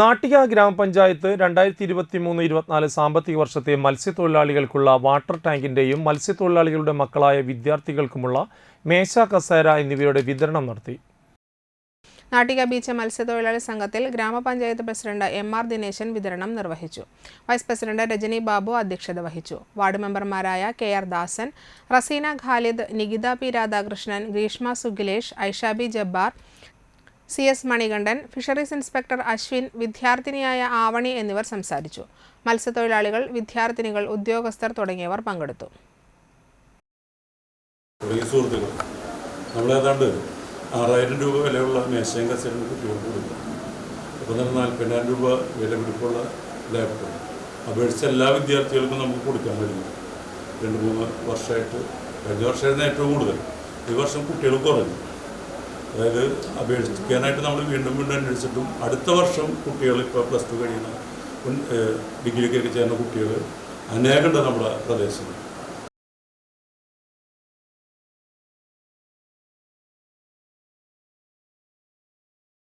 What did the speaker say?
നാട്ടിക ഗ്രാമപഞ്ചായത്ത് രണ്ടായിരത്തി ഇരുപത്തി മൂന്ന് ഇരുപത്തിനാല് സാമ്പത്തിക വർഷത്തെ മത്സ്യത്തൊഴിലാളികൾക്കുള്ള വാട്ടർ ടാങ്കിന്റെയും മത്സ്യത്തൊഴിലാളികളുടെ മക്കളായ വിദ്യാർത്ഥികൾക്കുമുള്ള മേശ കസേര എന്നിവയുടെ വിതരണം നടത്തി. നാട്ടിക ബീച്ച് മത്സ്യത്തൊഴിലാളി സംഘത്തിൽ ഗ്രാമപഞ്ചായത്ത് പ്രസിഡന്റ് എം ആർ ദിനേശൻ വിതരണം നിർവഹിച്ചു. വൈസ് പ്രസിഡന്റ് രജനി ബാബു അധ്യക്ഷത വഹിച്ചു. വാർഡ് മെമ്പർമാരായ K R Dasan Raseena Khalid Nikitha P Radhakrishnan Greeshma Sugilesh Aishabi Jabbar C S Manikandan fisheries inspector Ashwin വിദ്യാർത്ഥിനിയായ Avani എന്നിവർ സംസാരിച്ചു. മത്സ്യത്തൊഴിലാളികൾ വിദ്യാർത്ഥിനികൾ ഉദ്യോഗസ്ഥർ തുടങ്ങിയവർ പങ്കെടുത്തു. ആറായിരം രൂപ വിലയുള്ള മേശയും കസേരയും കുട്ടികൾക്ക് അപ്പോൾ തന്നെ നാൽപ്പതിനായിരം രൂപ വില പിടിപ്പുള്ള ലാപ്ടോപ്പ്. അപേക്ഷിച്ച എല്ലാ വിദ്യാർത്ഥികൾക്കും നമുക്ക് കൊടുക്കാൻ കഴിയും രണ്ട് മൂന്ന് വർഷമായിട്ട് കഴിഞ്ഞ വർഷമായിരുന്നു ഏറ്റവും കൂടുതൽ. ഈ വർഷം കുട്ടികൾ കുറഞ്ഞു. അതായത് അപേക്ഷിക്കാനായിട്ട് നമ്മൾ വീണ്ടും വീണ്ടും അന്വേഷിച്ചിട്ടും അടുത്ത വർഷം കുട്ടികൾ ഇപ്പോൾ പ്ലസ് ടു കഴിയുന്ന ഡിഗ്രിക്കൊക്കെ ചേർന്ന കുട്ടികൾ അനേകണ്ട നമ്മുടെ പ്രദേശത്ത്.